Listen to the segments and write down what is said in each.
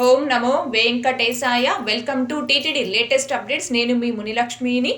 ఓం నమో వెంకటేశాయ. Welcome to TTD latest updates. నేను మీ మునిలక్ష్మిని.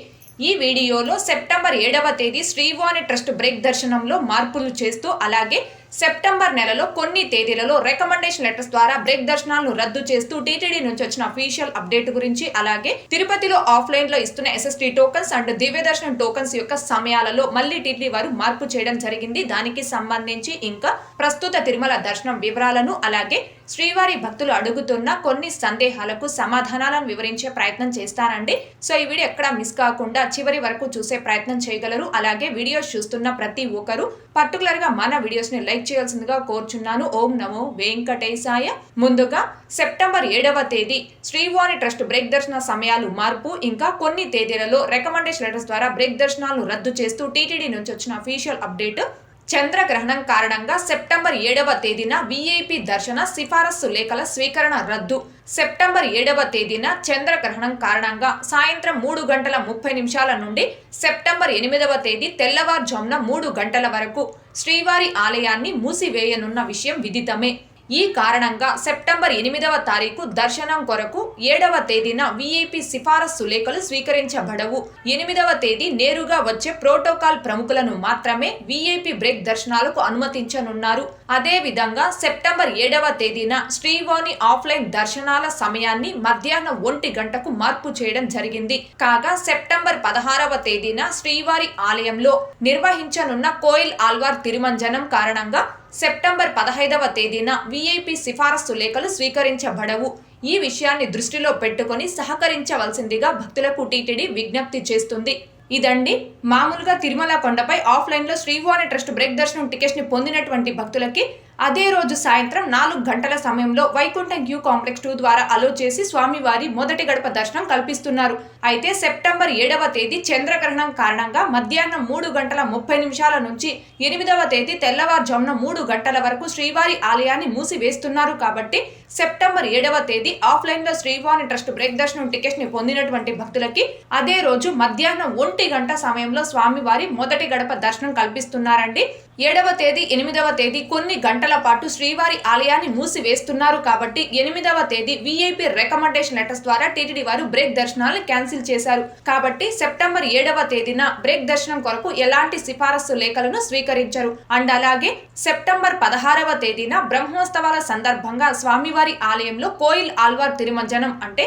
ఈ వీడియోలో సెప్టెంబర్ ఏడవ తేదీ శ్రీవాణి ట్రస్ట్ బ్రేక్ దర్శనంలో మార్పులు చేస్తూ అలాగే సెప్టెంబర్ నెలలో కొన్ని తేదీలలో రికమెండేషన్ లెటర్స్ ద్వారా బ్రేక్ దర్శనాలను రద్దు చేస్తూ టీటీడీ నుంచి వచ్చిన అఫీషియల్ అప్డేట్ గురించి అలాగే తిరుపతిలో ఆఫ్లైన్లో ఇస్తున్న ఎస్ఎస్టీ టోకన్స్ అండ్ దివ్య దర్శనం టోకన్స్ యొక్క సమయాలలో మళ్ళీ టీటీడీ వారు మార్పు చేయడం జరిగింది. దానికి సంబంధించి ఇంకా ప్రస్తుత తిరుమల దర్శనం వివరాలను అలాగే శ్రీవారి భక్తులు అడుగుతున్న కొన్ని సందేహాలకు సమాధానాలను వివరించే ప్రయత్నం చేస్తానండి. సో ఈ వీడియో ఎక్కడ మిస్ కాకుండా చివరి వరకు చూసే ప్రయత్నం చేయగలరు. అలాగే వీడియోస్ చూస్తున్న ప్రతి ఒక్కరు పర్టికులర్గా మన వీడియోస్ని లైక్ చేయాల్సిందిగా కోరుచున్నాను. ఓం నమో వెంకటేశాయ. ముందుగా సెప్టెంబర్ ఏడవ తేదీ శ్రీవాణి ట్రస్ట్ బ్రేక్ దర్శన సమయాలు మార్పు. ఇంకా కొన్ని తేదీలలో రికమెండేషన్ లెటర్స్ ద్వారా బ్రేక్ దర్శనాలను రద్దు చేస్తూ టీటీడీ నుంచి వచ్చిన అఫీషియల్ అప్డేట్ చంద్రగ్రహణం కారణంగా సెప్టెంబర్ ఏడవ తేదీన విఐపి దర్శన సిఫారసు లేఖల స్వీకరణ రద్దు. సెప్టెంబర్ ఏడవ తేదీన చంద్రగ్రహణం కారణంగా సాయంత్రం మూడు గంటల ముప్పై నిమిషాల నుండి సెప్టెంబర్ ఎనిమిదవ తేదీ తెల్లవారుజామున మూడు గంటల వరకు శ్రీవారి ఆలయాన్ని మూసివేయనున్న విషయం విదితమే. ఈ కారణంగా సెప్టెంబర్ ఎనిమిదవ తారీఖు దర్శనం కొరకు ఏడవ తేదీన విఐపి సిఫారసు లేఖలు స్వీకరించబడవు. ఎనిమిదవ తేదీ నేరుగా వచ్చే ప్రోటోకాల్ ప్రముఖులను మాత్రమే విఐపి బ్రేక్ దర్శనాలకు అనుమతించనున్నారు. అదే విధంగా సెప్టెంబర్ ఏడవ తేదీన శ్రీవాణి ఆఫ్లైన్ దర్శనాల సమయాన్ని మధ్యాహ్నం ఒంటి గంటకు మార్పు చేయడం జరిగింది. కాగా సెప్టెంబర్ పదహారవ తేదీన శ్రీవారి ఆలయంలో నిర్వహించనున్న కోయిల్ ఆల్వార్ తిరుమంజనం కారణంగా సెప్టెంబర్ పదహైదవ తేదీన వీఐపీ సిఫారసు లేఖలు స్వీకరించబడవు. ఈ విషయాన్ని దృష్టిలో పెట్టుకొని సహకరించవలసిందిగా భక్తులకు టీటీడీ విజ్ఞప్తి చేస్తుంది. ఇదండి. మామూలుగా తిరుమల కొండపై ఆఫ్లైన్లో శ్రీవాణి ట్రస్ట్ బ్రేక్ దర్శనం టికెట్స్ని పొందినటువంటి భక్తులకి అదే రోజు సాయంత్రం నాలుగు గంటల సమయంలో వైకుంఠం క్యూ కాంప్లెక్స్ టూ ద్వారా అలో చేసి స్వామివారి మొదటి గడప దర్శనం కల్పిస్తున్నారు. అయితే సెప్టెంబర్ ఏడవ తేదీ చంద్రగ్రహణం కారణంగా మధ్యాహ్నం మూడు గంటల ముప్పై నిమిషాల నుంచి ఎనిమిదవ తేదీ తెల్లవారుజామున మూడు గంటల వరకు శ్రీవారి ఆలయాన్ని మూసివేస్తున్నారు. కాబట్టి సెప్టెంబర్ ఏడవ తేదీ ఆఫ్లైన్లో శ్రీవారి ట్రస్ట్ బ్రేక్ దర్శనం టికెట్ని పొందినటువంటి భక్తులకి అదే రోజు మధ్యాహ్నం ఒంటి గంట సమయంలో స్వామివారి మొదటి గడప దర్శనం కల్పిస్తున్నారండి. ఏడవ తేదీ ఎనిమిదవ తేదీ కొన్ని గంటల పాటు శ్రీవారి ఆలయాన్ని మూసివేస్తున్నారు కాబట్టి ఎనిమిదవ తేదీ విఐపి రికమెండేషన్ లెటర్స్ ద్వారా టీటీడీ వారు బ్రేక్ దర్శనాలను క్యాన్సిల్ చేశారు. కాబట్టి సెప్టెంబర్ ఏడవ తేదీన బ్రేక్ దర్శనం కొరకు ఎలాంటి సిఫారసు లేఖలను స్వీకరించరు. అండ్ అలాగే సెప్టెంబర్ పదహారవ తేదీన బ్రహ్మోత్సవాల సందర్భంగా స్వామివారి ఆలయంలో కోయిల్ ఆల్వార్ తిరుమంజనం అంటే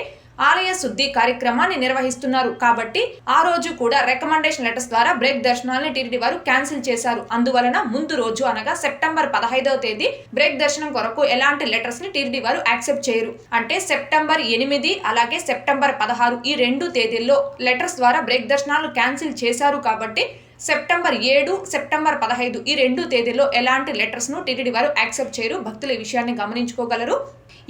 ఆలయ శుద్ధి కార్యక్రమాన్ని నిర్వహిస్తున్నారు. కాబట్టి ఆ రోజు కూడా రికమెండేషన్ లెటర్స్ ద్వారా బ్రేక్ దర్శనాన్ని టీటీడీ వారు క్యాన్సిల్ చేశారు. అందువలన ముందు రోజు అనగా సెప్టెంబర్ పదహైదవ తేదీ బ్రేక్ దర్శనం కొరకు ఎలాంటి లెటర్స్ని టీటీడీ వారు యాక్సెప్ట్ చేయరు. అంటే సెప్టెంబర్ ఎనిమిది అలాగే సెప్టెంబర్ పదహారు ఈ రెండు తేదీల్లో లెటర్స్ ద్వారా బ్రేక్ దర్శనాలు క్యాన్సిల్ చేశారు కాబట్టి సెప్టెంబర్ ఏడు సెప్టెంబర్ పదహైదు ఈ రెండు తేదీల్లో ఎలాంటి లెటర్స్ను టీటీడీ వారు యాక్సెప్ట్ చేయరు? భక్తులు ఈ విషయాన్ని గమనించుకోగలరు?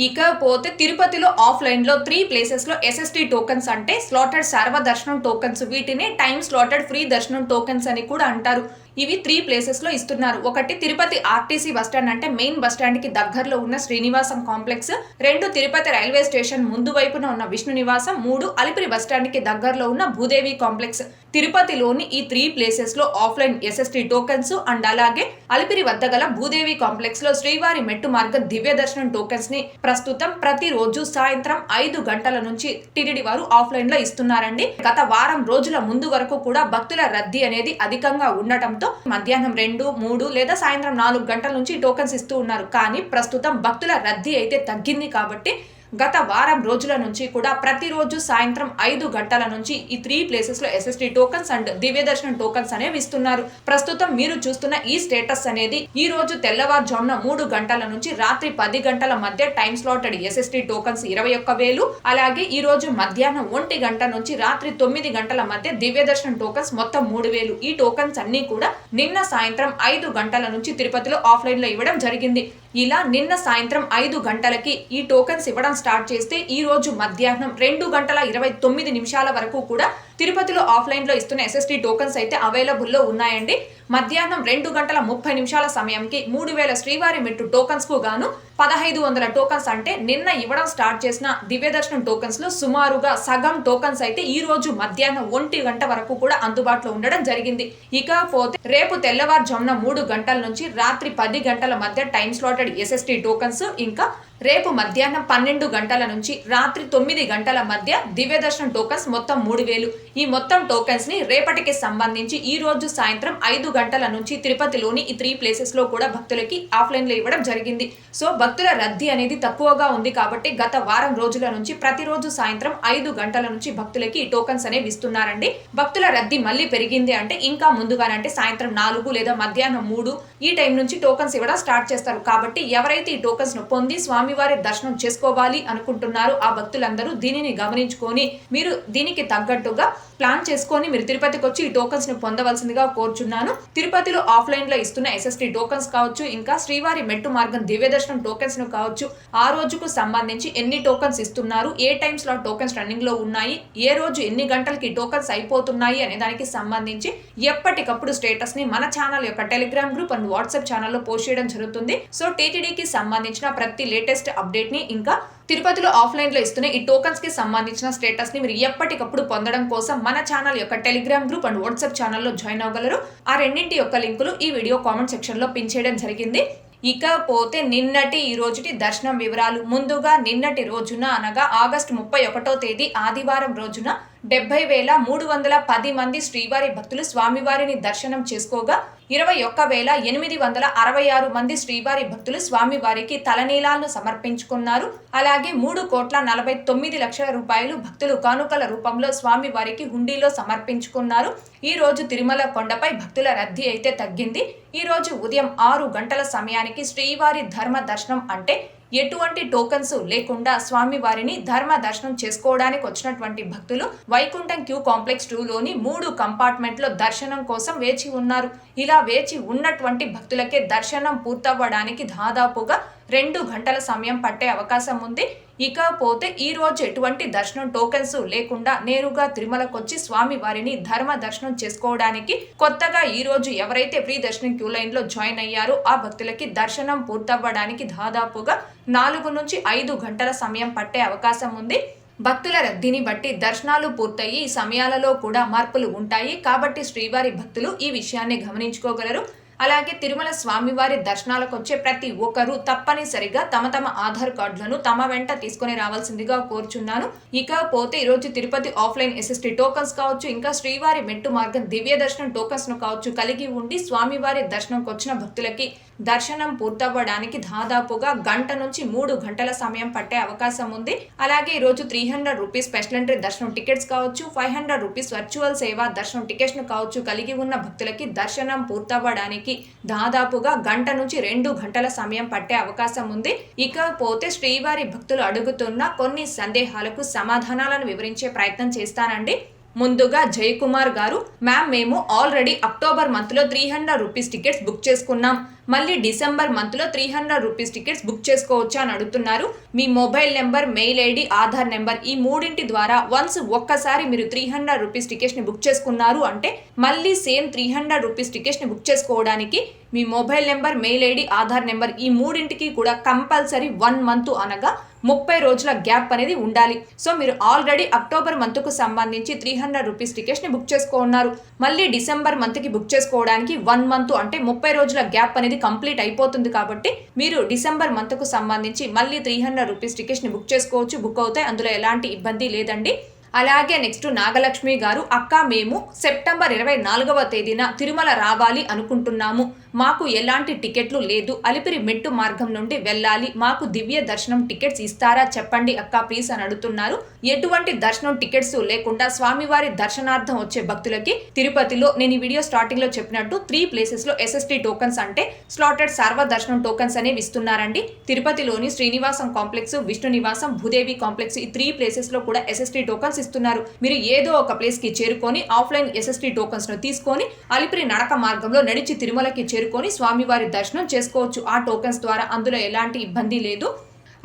ఇకపోతే తిరుపతిలో ఆఫ్లైన్లో త్రీ ప్లేసెస్లో ఎస్ఎస్టీ టోకన్స్ అంటే స్లాటెడ్ సర్వ దర్శనం టోకన్స్. వీటిని టైం స్లాటెడ్ ఫ్రీ దర్శనం టోకన్స్ అని కూడా అంటారు. ఇవి త్రీ ప్లేసెస్లో ఇస్తున్నారు. ఒకటి తిరుపతి ఆర్టీసీ బస్టాండ్ అంటే మెయిన్ బస్టాండ్కి దగ్గరలో ఉన్న శ్రీనివాసం కాంప్లెక్స్ రెండు తిరుపతి రైల్వే స్టేషన్ ముందు వైపున ఉన్న విష్ణు నివాసం. మూడు అలిపిరి బస్టాండ్కి దగ్గరలో ఉన్న భూదేవి కాంప్లెక్స్ తిరుపతిలోని ఈ త్రీ ప్లేసెస్లో ఆఫ్లైన్ ఎస్ఎస్టీ టోకెన్స్ అండ్ అలాగే అలిపిరి వద్ద గల భూదేవి కాంప్లెక్స్లో శ్రీవారి మెట్టు మార్గం దివ్య దర్శనం టోకెన్స్ని ప్రస్తుతం ప్రతిరోజు సాయంత్రం ఐదు గంటల నుంచి టిటిడి వారు ఆఫ్లైన్లో ఇస్తున్నారండి. గత వారం రోజుల ముందు వరకు కూడా భక్తుల రద్దీ అనేది అధికంగా ఉండటంతో మధ్యాహ్నం రెండు మూడు లేదా సాయంత్రం నాలుగు గంటల నుంచి టోకన్స్ ఇస్తూ ఉన్నారు. కానీ ప్రస్తుతం భక్తుల రద్దీ అయితే తగ్గింది కాబట్టి గత వారం రోజుల నుంచి కూడా ప్రతిరోజు సాయంత్రం ఐదు గంటల నుంచి ఈ త్రీ ప్లేసెస్లో ఎస్ఎస్టీ టోకన్స్ అండ్ దివ్య దర్శనం టోకన్స్ అనేవి ఇస్తున్నారు. ప్రస్తుతం మీరు చూస్తున్న ఈ స్టేటస్ అనేది ఈ రోజు తెల్లవారుజామున మూడు గంటల నుంచి రాత్రి పది గంటల మధ్య టైం స్లాటెడ్ ఎస్ఎస్టీ టోకన్స్ ఇరవై ఒక్క వేలు అలాగే ఈ రోజు మధ్యాహ్నం ఒంటి గంట నుంచి రాత్రి తొమ్మిది గంటల మధ్య దివ్య దర్శనం టోకన్స్ మొత్తం మూడు వేలు. ఈ టోకన్స్ అన్ని కూడా నిన్న సాయంత్రం ఐదు గంటల నుంచి తిరుపతిలో ఆఫ్లైన్లో ఇవ్వడం జరిగింది. ఇలా నిన్న సాయంత్రం ఐదు గంటలకి ఈ టోకన్స్ ఇవ్వడం స్టార్ట్ చేస్తే ఈ రోజు మధ్యాహ్నం రెండు గంటల ఇరవై తొమ్మిది నిమిషాల వరకు కూడా తిరుపతిలో ఆఫ్లైన్లో ఇస్తున్న ఎస్ఎస్టీ టోకన్స్ అయితే అవైలబుల్లో ఉన్నాయండి. మధ్యాహ్నం రెండు గంటల ముప్పై నిమిషాల సమయంకి మూడు వేల శ్రీవారి మెట్టు టోకన్స్కు గాను పదహైదు వందల టోకన్స్ అంటే నిన్న ఇవ్వడం స్టార్ట్ చేసిన దివ్యదర్శనం టోకన్స్లో టోకన్స్లో సుమారుగా సగం టోకన్స్ అయితే ఈ రోజు మధ్యాహ్నం ఒంటి గంట వరకు కూడా అందుబాటులో ఉండడం జరిగింది. ఇకపోతే రేపు తెల్లవారుజామున మూడు గంటల నుంచి రాత్రి పది గంటల మధ్య టైం స్లాటెడ్ ఎస్ఎస్టీ టోకన్స్ ఇంకా రేపు మధ్యాహ్నం పన్నెండు గంటల నుంచి రాత్రి తొమ్మిది గంటల మధ్య దివ్యదర్శనం టోకన్స్ మొత్తం మూడు వేలు. ఈ మొత్తం టోకెన్స్ని రేపటికి సంబంధించి ఈ రోజు సాయంత్రం ఐదు గంటల నుంచి తిరుపతిలోని ఈ త్రీ ప్లేసెస్లో కూడా భక్తులకి ఆఫ్లైన్లో ఇవ్వడం జరిగింది. సో భక్తుల రద్దీ అనేది తక్కువగా ఉంది కాబట్టి గత వారం రోజుల నుంచి ప్రతిరోజు సాయంత్రం ఐదు గంటల నుంచి భక్తులకి ఈ టోకన్స్ అనేవి ఇస్తున్నారండి. భక్తుల రద్దీ మళ్ళీ పెరిగింది అంటే ఇంకా ముందుగానంటే సాయంత్రం నాలుగు లేదా మధ్యాహ్నం మూడు ఈ టైం నుంచి టోకన్స్ ఇవ్వడం స్టార్ట్ చేస్తారు. కాబట్టి ఎవరైతే ఈ టోకన్స్ను పొంది స్వామివారి దర్శనం చేసుకోవాలి అనుకుంటున్నారో ఆ భక్తులందరూ దీనిని గమనించుకొని మీరు దీనికి తగ్గట్టుగా ప్లాన్ చేసుకొని మీరు తిరుపతికి వచ్చి ఈ టోకన్స్ని పొందవలసిందిగా కోరుచున్నాను. తిరుపతిలో ఆఫ్లైన్లో ఇస్తున్న ఎస్ఎస్టీ టోకన్స్ కావచ్చు ఇంకా శ్రీవారి మెట్టు మార్గం దివ్యదర్శనం టోకెన్స్ను కావచ్చు ఆ రోజుకు సంబంధించి ఎన్ని టోకన్స్ ఇస్తున్నారు ఏ టైమ్స్లో టోకన్స్ రన్నింగ్లో ఉన్నాయి ఏ రోజు ఎన్ని గంటలకి టోకన్స్ అయిపోతున్నాయి అనే దానికి సంబంధించి ఎప్పటికప్పుడు స్టేటస్ని మన ఛానల్ యొక్క టెలిగ్రామ్ గ్రూప్ అండ్ వాట్సాప్ ఛానల్లో పోస్ట్ చేయడం జరుగుతుంది. సో టీటీడీకి సంబంధించిన ప్రతి లేటెస్ట్ అప్డేట్ని ఇంకా తిరుపతిలో ఆఫ్లైన్లో ఇస్తున్న ఈ టోకన్స్కి సంబంధించిన స్టేటస్ని మీరు ఎప్పటికప్పుడు పొందడం కోసం మన ఛానల్ యొక్క టెలిగ్రామ్ గ్రూప్ అండ్ వాట్సాప్ ఛానల్లో జాయిన్ అవ్వగలరు. ఆ రెండింటి యొక్క లింకులు ఈ వీడియో కామెంట్ సెక్షన్లో పిన్ చేయడం జరిగింది. ఇకపోతే నిన్నటి ఈ రోజుటి దర్శనం వివరాలు ముందుగా నిన్నటి రోజున అనగా ఆగస్టు ముప్పై ఒకటో తేదీ ఆదివారం రోజున డెబ్బై వేల మూడు వందల పది మంది శ్రీవారి భక్తులు స్వామివారిని దర్శనం చేసుకోగా ఇరవై ఒక్క వేల ఎనిమిది వందల అరవై ఆరు మంది శ్రీవారి భక్తులు స్వామివారికి తలనీలాలను సమర్పించుకున్నారు. అలాగే మూడు కోట్ల నలభై తొమ్మిది లక్షల రూపాయలు భక్తులు కానుకల రూపంలో స్వామివారికి హుండీలో సమర్పించుకున్నారు. ఈ రోజు తిరుమల కొండపై భక్తుల రద్దీ అయితే తగ్గింది. ఈ రోజు ఉదయం ఆరు గంటల సమయానికి శ్రీవారి ధర్మ దర్శనం అంటే ఎటువంటి టోకన్స్ లేకుండా స్వామివారిని ధర్మ దర్శనం చేసుకోవడానికి వచ్చినటువంటి భక్తులు వైకుంఠం క్యూ కాంప్లెక్స్ టూలోని మూడు కంపార్ట్మెంట్లో దర్శనం కోసం వేచి ఉన్నారు. ఇలా వేచి ఉన్నటువంటి భక్తులకే దర్శనం పూర్తవ్వడానికి దాదాపుగా రెండు గంటల సమయం పట్టే అవకాశం ఉంది. ఇకపోతే ఈ రోజు ఎటువంటి దర్శనం టోకెన్స్ లేకుండా నేరుగా తిరుమలకొచ్చి స్వామి వారిని ధర్మ దర్శనం చేసుకోవడానికి కొత్తగా ఈ రోజు ఎవరైతే ఫ్రీ దర్శనం క్యూ లైన్లో జాయిన్ అయ్యారో ఆ భక్తులకి దర్శనం పూర్తవ్వడానికి దాదాపుగా నాలుగు నుంచి ఐదు గంటల సమయం పట్టే అవకాశం ఉంది. భక్తుల రద్దీని బట్టి దర్శనాలు పూర్తయి ఈ సమయాలలో కూడా మార్పులు ఉంటాయి. కాబట్టి శ్రీవారి భక్తులు ఈ విషయాన్ని గమనించుకోగలరు. అలాగే తిరుమల స్వామివారి దర్శనాలకు వచ్చే ప్రతి ఒక్కరూ తప్పనిసరిగా తమ తమ ఆధార్ కార్డులను తమ వెంట తీసుకుని రావాల్సిందిగా కోరుచున్నాను. ఇకపోతే ఈరోజు తిరుపతి ఆఫ్లైన్ ఎస్ఎస్టీ టోకన్స్ కావచ్చు ఇంకా శ్రీవారి మెట్టు మార్గం దివ్య దర్శనం టోకన్స్ను కావచ్చు కలిగి ఉండి స్వామివారి దర్శనంకి వచ్చిన భక్తులకి దర్శనం పూర్తవ్వడానికి దాదాపుగా గంట నుంచి మూడు గంటల సమయం పట్టే అవకాశం ఉంది. అలాగే ఈరోజు three hundred rupees special entry దర్శనం టికెట్స్ కావచ్చు ఫైవ్ హండ్రెడ్ రూపీస్ వర్చువల్ సేవ దర్శనం టికెట్స్ను కావచ్చు కలిగి ఉన్న భక్తులకి దర్శనం పూర్తవ్వడానికి దాదాపుగా గంట నుంచి రెండు గంటల సమయం పట్టే అవకాశం ఉంది. ఇకపోతే శ్రీవారి భక్తులు అడుగుతున్న కొన్ని సందేహాలకు సమాధానాలను వివరించే ప్రయత్నం చేస్తానండి. ముందుగా జయకుమార్ గారు మ్యామ్ మేము ఆల్రెడీ అక్టోబర్ మంత్లో three hundred rupees tickets book చేసుకున్నాం. మళ్ళీ డిసెంబర్ మంత్లో three hundred rupees tickets book చేసుకోవచ్చా? అని అడుగుతున్నారు. మీ mobile number mail ID Aadhaar number ఈ మూడింటి ద్వారా వన్స్ ఒక్కసారి మీరు త్రీ హండ్రెడ్ రూపీస్ టికెట్స్ని బుక్ చేసుకున్నారు అంటే మళ్ళీ సేమ్ త్రీ హండ్రెడ్ రూపీస్ టికెట్స్ని బుక్ చేసుకోవడానికి మీ mobile number mail ID Aadhaar number ఈ మూడింటికి కూడా కంపల్సరీ వన్ మంత్ అనగా ముప్పై రోజుల గ్యాప్ అనేది ఉండాలి. సో మీరు ఆల్రెడీ అక్టోబర్ మంత్కు సంబంధించి త్రీ హండ్రెడ్ రూపీస్ టికెట్స్ని బుక్ చేసుకున్నారు. మళ్ళీ డిసెంబర్ మంత్కి బుక్ చేసుకోవడానికి వన్ మంత్ అంటే ముప్పై రోజుల గ్యాప్ అనేది కంప్లీట్ అయిపోతుంది కాబట్టి మీరు డిసెంబర్ మంత్కు సంబంధించి మళ్ళీ త్రీ హండ్రెడ్ రూపీస్ టికెట్స్ని బుక్ చేసుకోవచ్చు. బుక్ అవుతాయి. అందులో ఎలాంటి ఇబ్బంది లేదండి. అలాగే నెక్స్ట్ నాగలక్ష్మి గారు అక్క మేము సెప్టెంబర్ ఇరవై నాలుగవ తేదీన తిరుమల రావాలి అనుకుంటున్నాము. మాకు ఎలాంటి టికెట్లు లేదు. అలిపిరి మెట్టు మార్గం నుండి వెళ్ళాలి. మాకు దివ్య దర్శనం టికెట్స్ ఇస్తారా? చెప్పండి అక్క ప్లీజ్ అని అడుగుతున్నారు. ఎటువంటి దర్శనం టికెట్స్ లేకుండా స్వామివారి దర్శనార్థం వచ్చే భక్తులకి తిరుపతిలో నేను ఈ వీడియో స్టార్టింగ్లో చెప్పినట్టు త్రీ ప్లేసెస్లో ఎస్ఎస్టీ టోకన్స్ అంటే స్లాటెడ్ సర్వ దర్శనం టోకన్స్ అనేవి ఇస్తున్నారండి. తిరుపతిలోని శ్రీనివాసం కాంప్లెక్స్ విష్ణు నివాసం భూదేవి కాంప్లెక్స్ ఈ త్రీ ప్లేసెస్లో కూడా ఎస్ఎస్టీ టోకన్స్ ఇస్తున్నారు మీరు ఏదో ఒక ప్లేస్కి చేరుకొని ఆఫ్లైన్ ఎస్ఎస్టీ టోకన్స్ను తీసుకొని అలిపిరి నడక మార్గంలో నడిచి తిరుమలకి చేరుకొని స్వామివారి దర్శనం చేసుకోవచ్చు. ఆ టోకన్స్ ద్వారా అందులో ఎలాంటి ఇబ్బంది లేదు.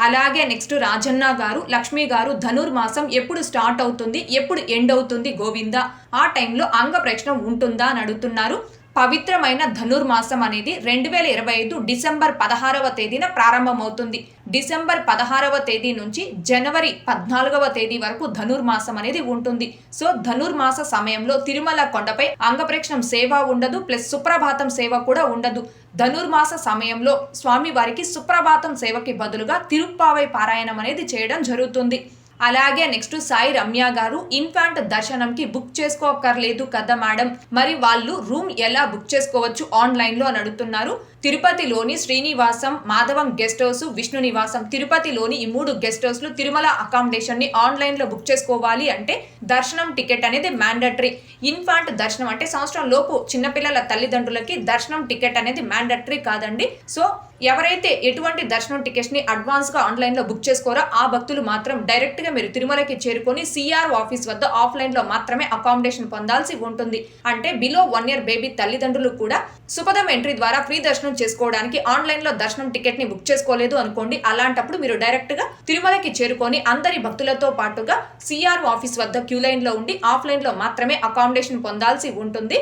అలాగే నెక్స్ట్ రాజన్న గారు లక్ష్మి గారు ధనుర్మాసం ఎప్పుడు స్టార్ట్ అవుతుంది? ఎప్పుడు ఎండ్ అవుతుంది? గోవింద ఆ టైంలో అంగ ప్రశ్న ఉంటుందా అని అడుగుతున్నారు. పవిత్రమైన ధనుర్మాసం అనేది రెండు వేల ఇరవై ఐదు డిసెంబర్ పదహారవ తేదీన ప్రారంభమవుతుంది. డిసెంబర్ పదహారవ తేదీ నుంచి జనవరి పద్నాలుగవ తేదీ వరకు ధనుర్మాసం అనేది ఉంటుంది. సో ధనుర్మాస సమయంలో తిరుమల కొండపై అంగప్రేక్షణం సేవ ఉండదు ప్లస్ సుప్రభాతం సేవ కూడా ఉండదు. ధనుర్మాస సమయంలో స్వామివారికి సుప్రభాతం సేవకి బదులుగా తిరుప్పావై పారాయణం అనేది చేయడం జరుగుతుంది. అలాగే నెక్స్ట్ సాయి రమ్య గారు ఇన్ఫాంట్ దర్శనంకి బుక్ చేసుకోకర్లేదు కదా మేడం మరి వాళ్ళు రూమ్ ఎలా బుక్ చేసుకోవచ్చు ఆన్లైన్లో అని అడుగుతున్నారు. తిరుపతిలోని శ్రీనివాసం మాధవం గెస్ట్ హౌస్ విష్ణు నివాసం తిరుపతిలోని ఈ మూడు గెస్ట్ హౌస్లు తిరుమల అకామిడేషన్ని ఆన్లైన్లో బుక్ చేసుకోవాలి అంటే దర్శనం టికెట్ అనేది మ్యాండటరీ ఇన్ఫాంట్ దర్శనం అంటే సంవత్సరం లోపు చిన్నపిల్లల తల్లిదండ్రులకి దర్శనం టికెట్ అనేది మ్యాండటరీ కాదండి. సో ఎవరైతే ఎటువంటి దర్శనం టికెట్స్ని అడ్వాన్స్గా ఆన్లైన్లో బుక్ చేసుకోరో ఆ భక్తులు మాత్రం డైరెక్ట్గా మీరు తిరుమలకి చేరుకొని సిఆర్ ఆఫీస్ వద్ద ఆఫ్లైన్లో మాత్రమే అకామిడేషన్ పొందాల్సి ఉంటుంది. అంటే బిలో వన్ ఇయర్ బేబీ తల్లిదండ్రులు కూడా సుపదం ఎంట్రీ ద్వారా ఫ్రీ దర్శనం చేసుకోవడానికి ఆన్లైన్లో దర్శనం టికెట్ని బుక్ చేసుకోలేదు అనుకోండి. అలాంటప్పుడు మీరు డైరెక్ట్గా తిరుమలకి చేరుకొని అందరి భక్తులతో పాటుగా సిఆర్ ఆఫీస్ వద్ద క్యూ లైన్లో ఉండి ఆఫ్లైన్లో మాత్రమే అకామిడేషన్ పొందాల్సి ఉంటుంది.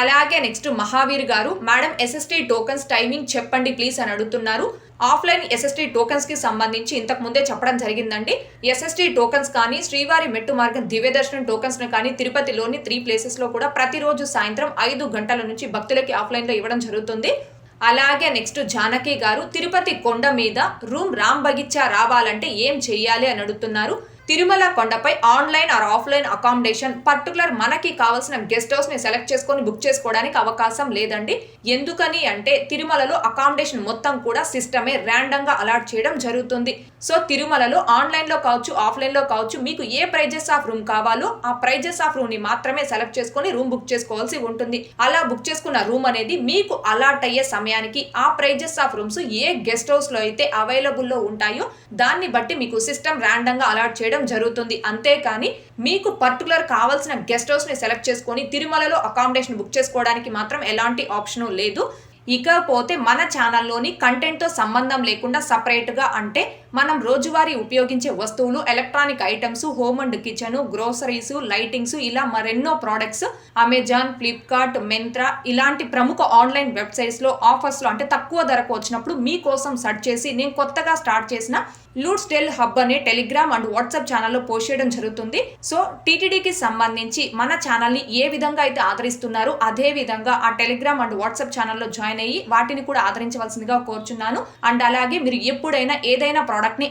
అలాగే నెక్స్ట్ మహావీర్ గారు మేడం ఎస్ఎస్టీ టోకన్స్ టైమింగ్ చెప్పండి ప్లీజ్ అని అడుగుతున్నారు. ఆఫ్లైన్ ఎస్ఎస్టీ టోకన్స్కి సంబంధించి ఇంతకు ముందే చెప్పడం జరిగిందండి. ఎస్ఎస్టీ టోకన్స్ కానీ శ్రీవారి మెట్టు మార్గం దివ్య దర్శనం టోకన్స్ను కానీ తిరుపతిలోని త్రీ ప్లేసెస్లో కూడా ప్రతిరోజు సాయంత్రం ఐదు గంటల నుంచి భక్తులకి ఆఫ్లైన్లో ఇవ్వడం జరుగుతుంది. అలాగే నెక్స్ట్ జానకి గారు తిరుపతి కొండ మీద రూమ్ రామ్ బగిచ్చా రావాలంటే ఏం చెయ్యాలి అని అడుగుతున్నారు. తిరుమల కొండపై online or offline accommodation particular మనకి కావాల్సిన గెస్ట్ హౌస్ని సెలెక్ట్ చేసుకొని బుక్ చేసుకోవడానికి అవకాశం లేదండి. ఎందుకని అంటే తిరుమలలో అకామిడేషన్ మొత్తం కూడా సిస్టమే ర్యాండమ్గా అలాట్ చేయడం జరుగుతుంది. సో తిరుమలలో ఆన్లైన్లో కావచ్చు ఆఫ్లైన్లో కావచ్చు మీకు ఏ ప్రైజెస్ ఆఫ్ రూమ్ కావాలో ఆ ప్రైజెస్ ఆఫ్ రూమ్ని మాత్రమే సెలెక్ట్ చేసుకొని రూమ్ బుక్ చేసుకోవాల్సి ఉంటుంది. అలా బుక్ చేసుకున్న రూమ్ అనేది మీకు అలాట్ అయ్యే సమయానికి ఆ ప్రైజెస్ ఆఫ్ రూమ్స్ ఏ గెస్ట్ హౌస్లో అయితే అవైలబుల్లో ఉంటాయో దాన్ని బట్టి మీకు సిస్టమ్ ర్యాండమ్గా అలాట్ చేయడం జరుగుతుంది. అంతేకాని మీకు పర్టికులర్ కావాల్సిన గెస్ట్ హౌస్ని సెలెక్ట్ చేసుకొని తిరుమలలో అకామిడేషన్ బుక్ చేసుకోవడానికి మాత్రం ఎలాంటి ఆప్షన్ లేదు. ఇకపోతే మన ఛానల్లోని కంటెంట్తో సంబంధం లేకుండా సపరేట్గా అంటే మనం రోజువారీ ఉపయోగించే వస్తువులు electronic items home and kitchen groceries lightings ఇలా మరెన్నో ప్రోడక్ట్స్ అమెజాన్ ఫ్లిప్కార్ట్ మింత్రా ఇలాంటి ప్రముఖ ఆన్లైన్ వెబ్సైట్స్లో ఆఫర్స్లో అంటే తక్కువ ధరకు వచ్చినప్పుడు మీకోసం సెర్చ్ చేసి నేను కొత్తగా స్టార్ట్ చేసిన లూట్స్ డెల్ హబ్ అనే టెలిగ్రామ్ అండ్ వాట్సాప్ ఛానల్లో పోస్ట్ చేయడం జరుగుతుంది. సో టీటీడీకి సంబంధించి మన ఛానల్ని ఏ విధంగా అయితే ఆదరిస్తున్నారో అదే విధంగా ఆ టెలిగ్రామ్ అండ్ వాట్సాప్ ఛానల్లో జాయిన్ అయ్యి వాటిని కూడా ఆదరించవలసిందిగా కోరుచున్నాను. అండ్ అలాగే మీరు ఎప్పుడైనా ఏదైనా ప్రోడక్ట్ని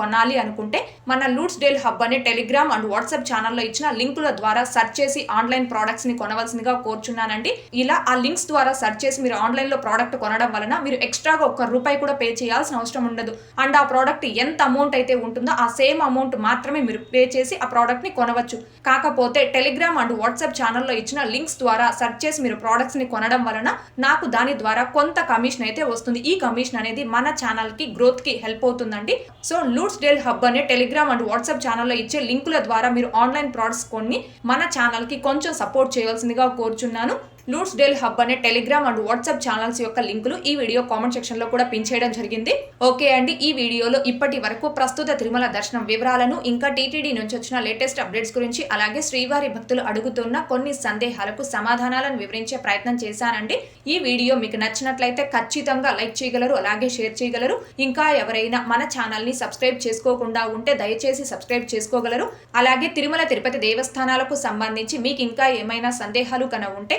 కొనాలి అనుకుంటే మన లూట్స్ డెల్ హబ్ అనే టెలిగ్రామ్ అండ్ వాట్సాప్ ఛానల్లో ఇచ్చిన లింకుల ద్వారా సెర్చ్ చేసి ఆన్లైన్ ప్రోడక్ట్స్ని కొనవలసిందిగా కోరుచున్నానండి. ఇలా ఆ లింక్స్ ద్వారా సెర్చ్ చేసి మీరు ఆన్లైన్లో ప్రోడక్ట్ కొనడం వలన మీరు ఎక్స్ట్రాగా ఒక్క రూపాయి కూడా పే చేయాల్సిన అవసరం ఉండదు. అండ్ ఆ ప్రోడక్ట్ ఎంత అమౌంట్ అయితే ఉంటుందో ఆ సేమ్ అమౌంట్ మాత్రమే మీరు పే చేసి ఆ ప్రోడక్ట్ని కొనవచ్చు. కాకపోతే టెలిగ్రామ్ అండ్ వాట్సాప్ ఛానల్లో ఇచ్చిన లింక్స్ ద్వారా సెర్చ్ చేసి మీరు ప్రోడక్ట్స్ని కొనడం వలన నాకు దాని ద్వారా కొంత కమిషన్ అయితే వస్తుంది. ఈ కమిషన్ అనేది మన ఛానల్కి గ్రోత్కి హెల్ప్ అవుతుందండి. సో లూట్స్ డెల్ హబ్ అనే టెలిగ్రామ్ అండ్ వాట్సాప్ ఛానల్లో ఇచ్చే లింకుల ద్వారా మీరు ఆన్లైన్ ప్రోడక్ట్స్ కొని మన ఛానల్కి కొంచెం సపోర్ట్ చేయవలసిందిగా కోరుచున్నాను. లూట్స్ డెల్ హబ్ అనే టెలిగ్రామ్ అండ్ వాట్సాప్ ఛానల్స్ యొక్క లింకులు ఈ వీడియో కామెంట్ సెక్షన్లో కూడా పిన్ చేయడం జరిగింది. ఓకే అండి ఈ వీడియోలో ఇప్పటి వరకు ప్రస్తుత తిరుమల దర్శనం వివరాలను ఇంకా టీటీడీ నుంచి వచ్చిన లేటెస్ట్ అప్డేట్స్ గురించి అలాగే శ్రీవారి భక్తులు అడుగుతున్న కొన్ని సందేహాలకు సమాధానాలను వివరించే ప్రయత్నం చేశానండి. ఈ వీడియో మీకు నచ్చినట్లయితే ఖచ్చితంగా లైక్ చేయగలరు అలాగే షేర్ చేయగలరు. ఇంకా ఎవరైనా మన ఛానల్ని సబ్స్క్రైబ్ చేసుకోకుండా ఉంటే దయచేసి సబ్స్క్రైబ్ చేసుకోగలరు. అలాగే తిరుమల తిరుపతి దేవస్థానాలకు సంబంధించి మీకు ఇంకా ఏమైనా సందేహాలు కన ఉంటే